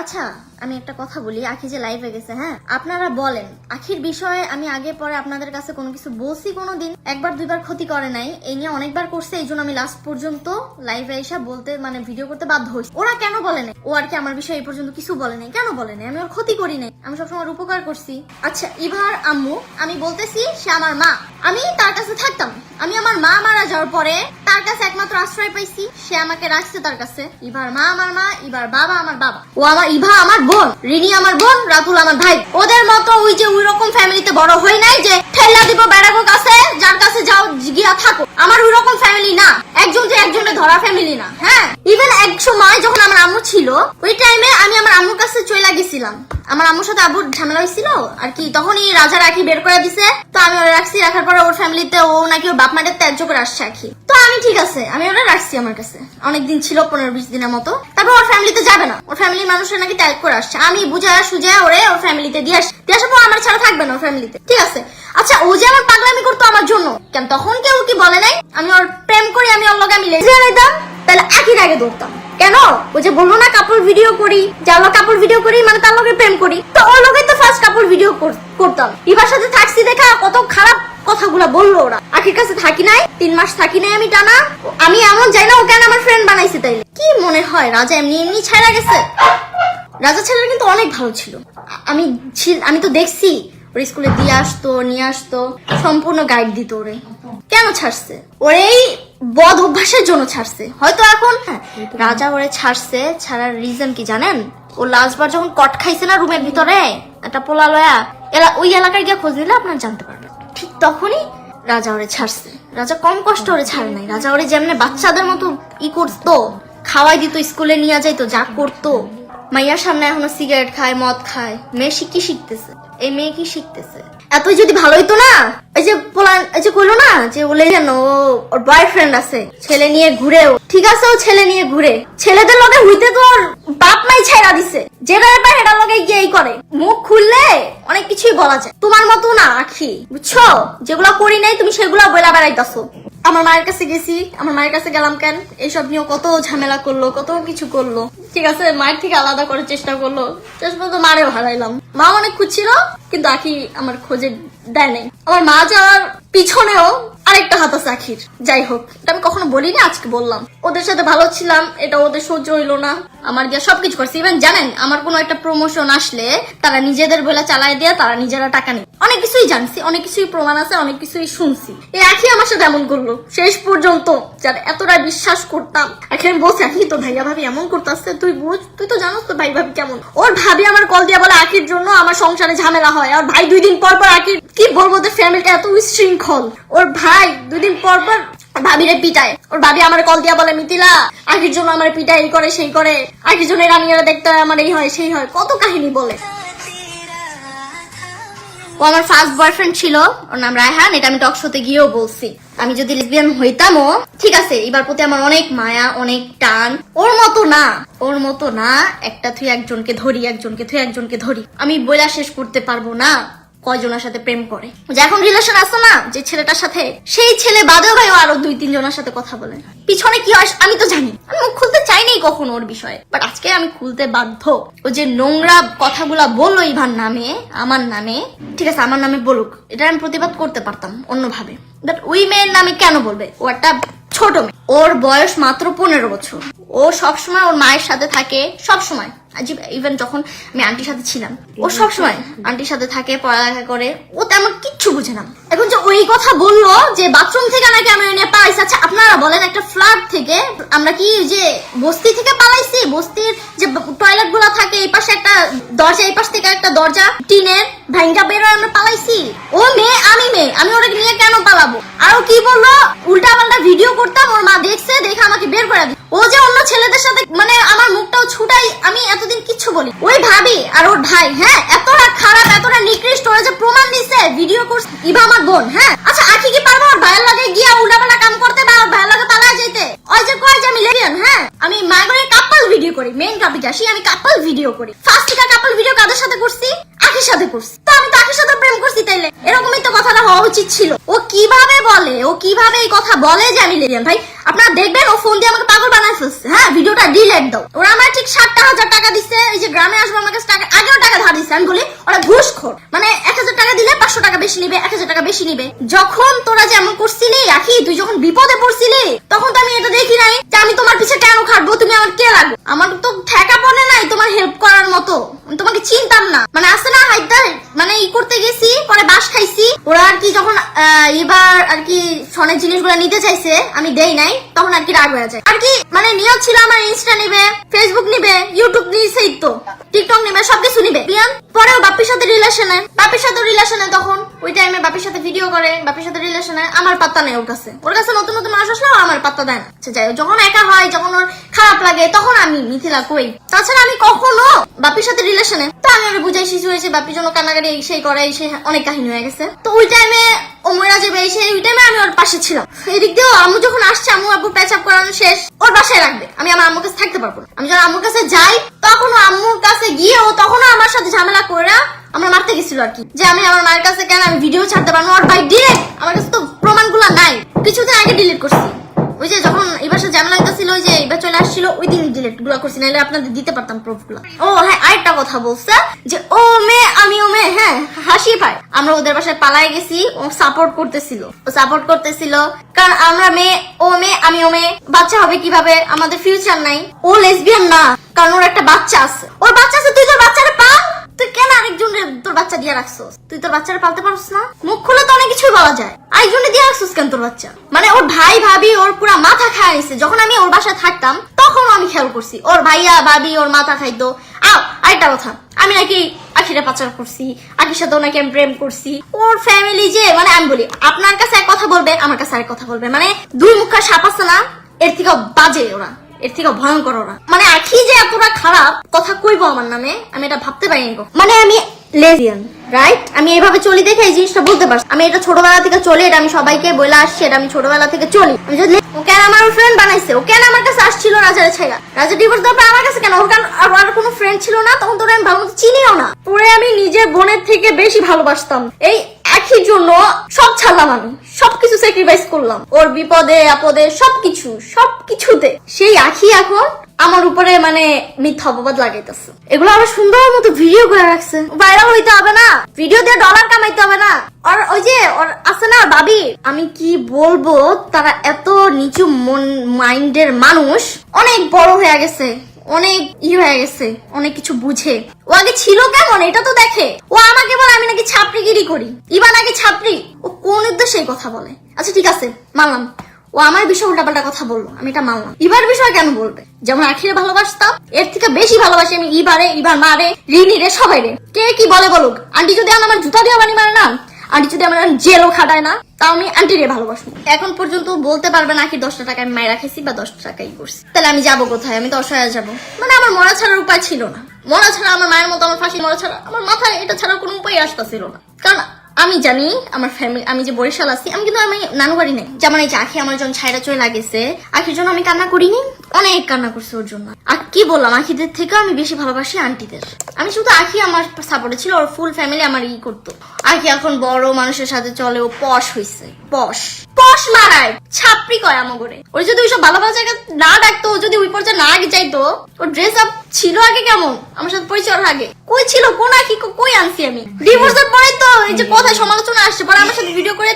আচ্ছা আমি একটা কথা বলি, আখি যে লাইভে গেছে হ্যাঁ? আপনারা বলেন, আখির বিষয়ে আমি আগে পরে আপনাদের কাছে কোনো কিছু বলছি কোনো দিন একবার, দুইবার ক্ষতি করে নাই এই নিয়ে অনেকবার করছে, এই জন্য আমি লাস্ট পর্যন্ত লাইভে এসে বলতে মানে ভিডিও করতে বাধ্য হয়েছি। ওরা কেন বলে নাই? ও আর কি আমার বিষয়ে এই পর্যন্ত কিছু বলে নাই? কেন বলে নাই? আমি ওর ক্ষতি করি নাই। আমি সবসময় উপকার করছি। আচ্ছা ইভার আম্মু, আমি বলতেছি, সে আমার মা। আমি তার কাছে থাকতাম। আমি আমার মা মারা যাওয়ার পরে তার কাছে একমাত্র আশ্রয় পাইছি। সে আমাকে রাখছে তার কাছে। ইভার মা আমার মা ইভার বাবা আমার বাবা। ও আমার ইভা আমার বোন, রিনি আমার বোন, রাতুল আমার ভাই। ওদের মতো ওই যে ওই রকম ফ্যামিলিতে বড় হই নাই যে ঠেলা দিব বেড়াবো কাছে, যার কাছে যাও গিয়া থাকো। আমার ওই রকম ফ্যামিলি না। একজন যে একজনে ধরা ফ্যামিলি না হ্যাঁ? ইভেন এক সময় যখন আমার আম্মু ছিল, ওই টাইমে আমি আমার আম্মুর কাছে চলে গেছিলাম। আমার আম্মুর সাথে আব্বুর ঝামেলা হয়েছিল আর কি, তখনই রাজা রাখি বের করে দিছে। তো আমি ওরা রাখছি, রাখার পরে ওর ফ্যামিলিতে ও নাকি ওর বাপ মায়ের ত্যায্য করে আসছে আখি। আমি ঠিক আছে, আমি ওরা রাখছি আমার কাছে। অনেকদিন ছিল পনেরো বিশ দিনের মতো। তারপর ওর ফ্যামিলিতে যাবে না। ওর ফ্যামিলির মানুষের নাকি ট্যাগ করে আসছে। আমি বুঝা সুজা ওরে ওর ফ্যামিলিতে দিয়ে আসি দিয়ে আসার পর আমার ছাড়া থাকবে না ওর ফ্যামিলিতে ঠিক আছে? আচ্ছা ও যে আমার পাগলামি করতো আমার জন্য। কেন তখন কেউ কি বলে নাই? আমি ওর প্রেম করি, আমি ওর লগে আমি তাহলে একই আগে দৌড়তাম কেন? ও যে বলল না কাপড় ভিডিও করি, যার লগে কাপড় ভিডিও করি মানে তার লগে প্রেম করি। তো ওর লগে তো ফার্স্ট কাপড় ভিডিও করতাম। ইবার সাথে থাকছি দেখা কত খারাপ কথাগুলা বলল ওরা। আখির কাছে থাকি নাই, তিন মাস থাকি নাই আমি টানা। আমি এমন যাই না, ও কেন আমার ফ্রেন্ড বানাইছে তাইলে? কি মনে হয়, রাজা এমনি এমনি ছাড়া গেছে? রাজা ছেলেটা কিন্তু অনেক ভালো ছিল। আমি আমি তো দেখছি, ওর স্কুলে দিয়ে আসতো, নিয়ে আসতো, সম্পূর্ণ গাইড দিত ওরে। কেন ছাড়ছে? ওর এই বদ অভ্যাসের জন্য ছাড়ছে। হয়তো এখন হ্যাঁ, রাজা ওরে ছাড়ছে ছাড়ার রিজন কি জানেন? ও লাস্টবার যখন কট খাইছে না রুমের ভিতরে একটা পোলা লয়া এলা ওই এলাকায় গিয়ে খোঁজ নিলে আপনার জানতে পারবেন। ঠিক তখনই রাজা ওরে ছাড়ছে। রাজা কম কষ্ট ওরে ছাড়ে নাই। রাজা ওরে যেমনি বাচ্চাদের মতো ই করতো খাওয়াই দিত স্কুলে নিয়ে যাইতো যা করতো। মাইয়ার সামনে এখনও সিগারেট খায় মদ খায়। মেয়ে কি শিখতেছে? এই মেয়ে কি শিখতেছে? এতই যদি ভালো হইতো না, এই যে পোলান, এই যে কইলো না, যে বলে যেন ওর বয়ফ্রেন্ড আছে, ছেলে নিয়ে ঘুরেও ঠিক আছে ও ছেলে নিয়ে ঘুরে। ছেলেদের লগে হইতে তো ওর বাপ মাই ছাইরা দিছে। যেটা ব্যাপার সেটার লগে গিয়েই করে। মুখ খুললে অনেক কিছুই বলা যায়। তোমার মতো না, আখি, বুঝছ? যেগুলা করি নাই, তুমি সেগুলা বইলা বেড়াইতাছো। আমার মায়ের কাছে গেছি, আমার মায়ের কাছে গেলাম কেন? এইসব নিয়ে কত ঝামেলা করল, কত কিছু করল। ঠিক আছে, মায়ের থেকে আলাদা করার চেষ্টা করল। শেষ পর্যন্ত মারেও হারাইলাম। মা অনেক খুঁজছিল, কিন্তু আখি আমার খোঁজে দেয় নাই। আমার মা যাওয়ার পিছনেও আরেকটা হাত আছে আখির। যাই হোক, এটা আমি কখনো বলিনি, আজকে বললাম। ওদের সাথে ভালো ছিলাম, এটা ওদের সহ্য হইল না। আমার দিয়ে সবকিছু করছে। ইভেন জানেন, আমার কোনো একটা প্রমোশন আসলে তারা নিজেদের বলে চালায় দিয়ে তারা নিজেরা টাকা নেই অনেক কিছুই জানছি, অনেক কিছুই প্রমাণ আছে, অনেক কিছুই শুনছি। এই আখি আমার সাথে এমন করল। শেষ পর্যন্ত যার এতটা বিশ্বাস করতাম। এখন বলছি, আখি তো ভাইয়া ভাবি এমন করতেছে, তুই বুঝ, তুই তো জানোস তো ভাই ভাবি কেমন। ওর ভাবি আমার কল দিয়ে বলে, আখির জন্য আমার সংসারে ঝামেলা হয়। আর ভাই দুই দিন পর পর আখির, কি বলব, ওদের ফ্যামিলিটা এত উশৃঙ্খল। ওর ভাই দুই দিন পর পর ভাবিরে পিটায়। ওর ভাবি আমার কল দিয়া বলে মিতিলা আখির জন্য আমার পিটাই এই করে, সেই করে। আখির জন্য রানিয়ারা দেখতে হয়, আমার এই হয়, সেই হয়। কত কাহিনী বলে। ও আমার ফার্স্ট বয়ফ্রেন্ড ছিল, ওর নাম রায়হান, এটা আমি টক শোতে গিয়েও বলছি। আমি যদি লিসবিয়ান হইতামও, ঠিক আছে, এবার প্রতি আমার অনেক মায়া, অনেক টান। ওর মতো না, ওর মতো না, একটা থুই একজনকে ধরি, একজনকে থুই একজনকে ধরি। আমি বইলা শেষ করতে পারব না। কয়জনের সাথে প্রেম করে? যে এখন রিলেশন আছে না, যে ছেলেটার সাথে, সেই ছেলে বাদেও ভাই আরও দুই তিন জনের সাথে কথা বলে। পিছনে কি হয় আমি তো জানি আমি মুখ খুলতে চাইনি কখনো ওর বিষয়ে। বাট আজকে আমি খুলতে বাধ্য। ও যে নোংরা কথাগুলা বলল ইভার নামে, আমার নামে, ঠিক আছে, আমার নামে বলুক এটা আমি প্রতিবাদ করতে পারতাম অন্যভাবে। বাট মেয়ের নামে কেন বলবে? ও একটা ছোট মেয়ে। ওর বয়স মাত্র পনেরো বছর। ও সবসময় ওর মায়ের সাথে থাকে সবসময়। ইভেন যখন আমি আন্টির সাথে ছিলাম ও সবসময় আন্টির সাথে থাকে পড়ালেখা করে। ও তেমন কিচ্ছু বুঝে না। এখন যে ওই কথা বলল যে বাথরুম থেকে নাকি আমি নিয়ে পালাইছি আচ্ছা আপনারা বলেন, একটা ফ্ল্যাট থেকে আমরা কি যে বস্তি থেকে পালাইছি? বস্তির যে টয়লেটগুলা থাকে, এই পাশে একটা দরজা, এই পাশ থেকে একটা দরজা টিনের ভাঙ্গা বেরোয় আমরা পালাইছি। ও মেয়ে, আমি মেয়ে, আমি ওরা নিয়ে কেন পালাবো? আর কি বলল? উল্টা পাল্টা ভিডিও করতাম, ওর মা দেখছে, দেখে আমাকে বের করে দিই ও যে অন্য ছেলেদের সাথে মানে আমার মুখটাও ছুটাই, আমি এতদিন কিচ্ছু বলি ওই ভাবি আর ওর ভাই হ্যাঁ এতটা খারাপ, এতটা নিকৃষ্ট, ওরা যে প্রমাণ দিছে ভিডিও করছে, ইভা আমার বোন হ্যাঁ। আচ্ছা আখি কি পারব? আমি ভিডিও করি মেইন আসি আমি ভিডিও করি। ফার্স্ট ভিডিও কাদের সাথে করছি? সাথে করছি। তো আমি তো সাথে প্রেম করছি তাইলে, এরকমই তো কথাটা হওয়া উচিত ছিল। ও কীভাবে বলে, ও কীভাবে এই কথা বলে যে আমি ভাই, আপনারা দেখবেন ও ফোন দিয়ে আমাকে পাগল বানায় ফেলছে। হ্যাঁ ভিডিওটা ডিলেট দাও। ওরা আমার ঠিক ষাটটা হাজার টাকা দিচ্ছে এই যে গ্রামে আসব টাকা আগেও টাকা ধার দিচ্ছে আমি বলি, ওরা ঘুষখোর এক হাজার টাকা দিলে পাঁচশো টাকা বেশি নিবে, এক হাজার টাকা বেশি নিবে। যখন তোরা যেমন করছিলি, আখি, তুই যখন বিপদে পড়ছিলি, তখন তো আমি এটা দেখি নাই যে আমি তোমার পিছে কেন খাটবো, তুমি আমার কে লাগবে? আমার তো ঠেকা পড়ে নাই তোমার হেল্প করার মতো। তোমাকে চিনতাম না। মানে আসে না হাইটা মানে ই করতে গেছি, পরে বাস খাইছি। ওরা আর কি যখন এবার আর কি সনের জিনিসগুলো নিতে চাইছে, আমি দেই নাই, তখন আর কি রাগ হয়ে যায়। আর কি মানে নিয়ত ছিল আমার ইনস্টা নিবে ফেসবুক নিবে ইউটিউব নিছেই তো। টিকটক নিবে, সবকিছু নিবে। পরেও বাপির সাথে রিলেশনে বাপির সাথে রিলেশনে তখন। ওই টাইমে বাপির সাথে ভিডিও করে বাপির সাথে রিলেশনে আমার পাত্তা নেই ওর কাছে। ওর কাছে নতুন নতুন মানুষ আসলে আমার পাত্তা দেয় না। আচ্ছা যাই যখন একা হয়, যখন ওর খারাপ লাগে, তখন আমি মিথিলা কই? তাছাড়া আমি কখনো বাপির সাথে রিলেশনে আমি বুঝাই শিশু হয়েছে বাপির জন্য কান্নাকাটি এই সেই করে এই সেই অনেক কাহিনী হয়ে গেছে। তো ওই টাইমে ও মরা যাবে এই ওই টাইমে আমি ওর পাশে ছিলাম। এদিক দিয়েও আম্মু যখন আসছে, আম্মু আব্বু প্যাচ আপ করানো শেষ, ওর বাসায় রাখবে। আমি আমার আম্মুর কাছে থাকতে পারব আমি যখন আম্মুর কাছে যাই তখন আম্মুর কাছে গিয়েও তখনও আমার সাথে ঝামেলা করে আমরা মারতে গেছিল আর কি। যে আমি আমার মায়ের কাছে কেন আমি ভিডিও ছাড়তে পারব। ওর ভাই ডিরেক্ট আমার কাছে তো প্রমাণগুলো নাই। কিছুদিন আগে ডিলিট করছি। ওই যে যখন এবার সাথে ঝামেলা আসছিল ওই দিন ডিলিটগুলো করছি নাহলে আপনাদের দিতে পারতাম প্রুফগুলো। ও হ্যাঁ আরেকটা কথা বলছে যে, ও মেয়ে, আমি ও মেয়ে হ্যাঁ হাসি পায় আমরা ওদের বাসায় পালায় গেছি, ও সাপোর্ট করতেছিল। ও সাপোর্ট করতেছিল, কারণ আমরা মেয়ে, ও মেয়ে, আমি ও মেয়ে। বাচ্চা হবে কীভাবে? আমাদের ফিউচার নাই। ও লেসবিয়ান না, কারণ ওর একটা বাচ্চা আছে। ওর বাচ্চা আছে, তুই তোর বাচ্চারে পাল? তুই কেন আরেকজন তোর বাচ্চা দিয়ে রাখছস? তুই তোর বাচ্চারা পালতে পারছিস না? মুখ খুলে তো অনেক কিছুই বলা যায়। আরেকজনে দিয়ে রাখছস কেন তোর বাচ্চা? মানে ওর ভাই, ভাবি, ওর পুরা মাথা খায় নিছে। যখন আমি ওর বাসায় থাকতাম তখন আমি খেয়াল করছি। ওর ভাইয়া ভাবি ওর মাথা খাইতো আও, আরেকটা কথা। আমি নাকি আখিরে পাচার করছি। আখির সাথেও নাকি আমি প্রেম করছি। ওর ফ্যামিলি যে মানে আমি বলি, আপনার কাছে এক কথা বলবে আমার কাছে আরেক কথা বলবে মানে দুই মুখা সাপ আছে না, এর থেকে বাজে ওরা। এর থেকে ভয়ঙ্কর ওরা। মানে আখি যে এতটা খারাপ, কথা কইবো আমার নামে, আমি এটা ভাবতে পারিনি মানে আমি লেজিয়ান রাইট আমি এইভাবে চলি দেখে এই জিনিসটা বলতে পারছি। আমি এটা ছোটবেলা থেকে চলি, এটা আমি সবাইকে বলে আসছি, এটা আমি ছোটবেলা থেকে চলি। ও কেন আমার ফ্রেন্ড বানাইছে? ও কেন আমার কাছে আসছিল রাজারে ছাইরা রাজা ডিভোর্স দেওয়ার আমার কাছে কেন? ওর আর কোনো ফ্রেন্ড ছিল না, তখন তোরা আমি ভালো চিনিও না। পরে আমি নিজের বোনের থেকে বেশি ভালোবাসতাম। এই একই জন্য সব ছাড়লাম আমি। সবকিছু স্যাক্রিফাইস করলাম। ওর বিপদে, আপদে, সবকিছু, সবকিছুতে। সেই আখি এখন আমার উপরে মানে মিথ্যা অপবাদ লাগাইতেছে। এগুলো আবার সুন্দর মতো ভিডিও করে রাখছে। ভাইরাল হইতে হবে না। ভিডিও দিয়ে ডলার কামাইতে হবে না। আর ওই যে, ওর আছে না, ভাবি, আমি কি বলব, তারা এত নিচু মন, মাইন্ডের মানুষ, অনেক বড় হয়ে গেছে, অনেক ই হয়ে গেছে, অনেক কিছু বুঝে। ও আগে ছিল কেমন? এটা তো দেখে। ও আমাকে বলে, আমি নাকি ছাপড়িগিরি করি। ইবা নাকি ছাপড়ি। ও কোন উদ্দেশ্যে কথা বলে? আচ্ছা ঠিক আছে, মানলাম। ও আমার বিষয়ে উল্টাপাল্টা কথা বলল, আমি এটা মানলাম। ইবার বিষয় কেন বলবে? যেমন আখিরে ভালোবাসতাম, এর থেকে বেশি ভালোবাসি আমি ইবারে ইবার মারে, রিনি রে, সবাই রে। কে কি বলে বলুক? আন্টি যদি আমার জুতা দিয়ে বানি মারে না, আন্টি যদি আমার জেলও খাটায় না, তাও আমি আন্টি রে ভালোবাসবো। এখন পর্যন্ত বলতে পারবে না কি দশটা টাকা আমি মায়ের রাখেছি বা দশটা টাকাই করছি। তাহলে আমি যাব কোথায়? আমি দশ হাজার যাব। মানে আমার মরা ছাড়ার উপায় ছিল না। মরা ছাড়া আমার মায়ের মতো আমার ফাঁসি, মরা ছাড়া আমার মাথায় এটা ছাড়া কোনো উপায় আসতেছিল না। কারণ আমি জানি আমার ফ্যামিলি আমি যে বরিশাল আছি, আমি কিন্তু আমি নানু বাড়ি নেই। যেমন এই যে আখি আমার যখন ছাইরা চলে লাগেছে আখির জন্য আমি কান্না করিনি। অনেক কান্না করছে ওর জন্য। আর কি বললাম, আখিদের থেকে আমি বেশি ভালোবাসি আন্টিদের। আমি শুধু আখি আমার সাপোর্টে ছিল, ওর ফুল ফ্যামিলি আমার ই করতো। আখি এখন বড় মানুষের সাথে চলে, ও পশ হইছে পশ পশ মারায়, ছাপড়ি কয় আমাগরে। ওর যদি ওইসব ভালো ভালো জায়গা না ডাকতো, ও যদি ওই পর্যায়ে না যাইতো, ওর ড্রেস আপ ছিল আগে কেমন? আমার সাথে পরিচয় আগে। কই ছিল, কোন আখি, কই আনছি আমি? ডিভোর্সের পরে তো এই যে কথায় সমালোচনা আসছে, পরে আমার সাথে ভিডিও করে